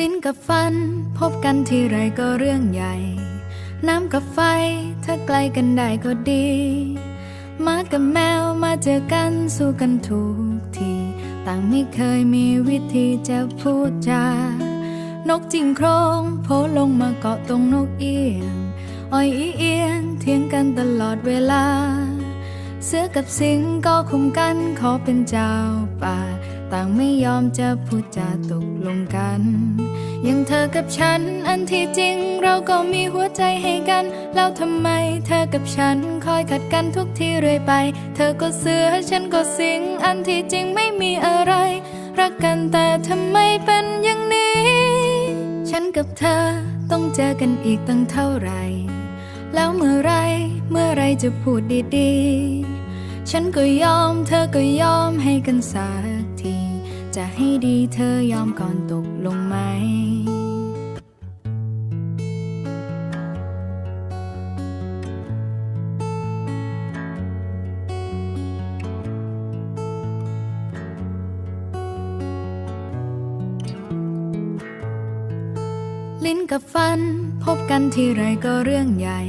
ลิ้นกับฟัน พบกันทีไรก็เรื่องใหญ่ น้ำกับไฟ ถ้าไกลกันได้ก็ดีหมากับแมวมาเจอกันสู้กันทุกที ต่างไม่เคยมีวิธีจะพูดจา นกจิงโครงโผล่ลงมาเกาะตรงนกเอียง อ้อยอีเอียงเถียงกันตลอดเวลา เสือกับสิงก็คุมกันขอเป็นเจ้าป่า ต่างไม่ยอมจะพูดจาตกลงกันอย่างเธอกับฉันอันที่จริงเราก็มีหัวใจให้กัน แล้วทำไมเธอกับฉันคอยขัดกันทุกทีเรื่อยไป เธอก็เสือฉันก็สิง อันที่จริงไม่มีอะไร รักกันแต่ทำไมเป็นอย่างนี้ ฉันกับเธอต้องเจอกันอีกตั้งเท่าไหร่ แล้วเมื่อไรเมื่อไรจะพูดดีๆ ฉันก็ยอมเธอก็ยอมให้กันสักที จะให้ดีเธอยอมก่อนตกลงไหม ลิ้นกับฟัน พบกันทีไรก็เรื่องใหญ่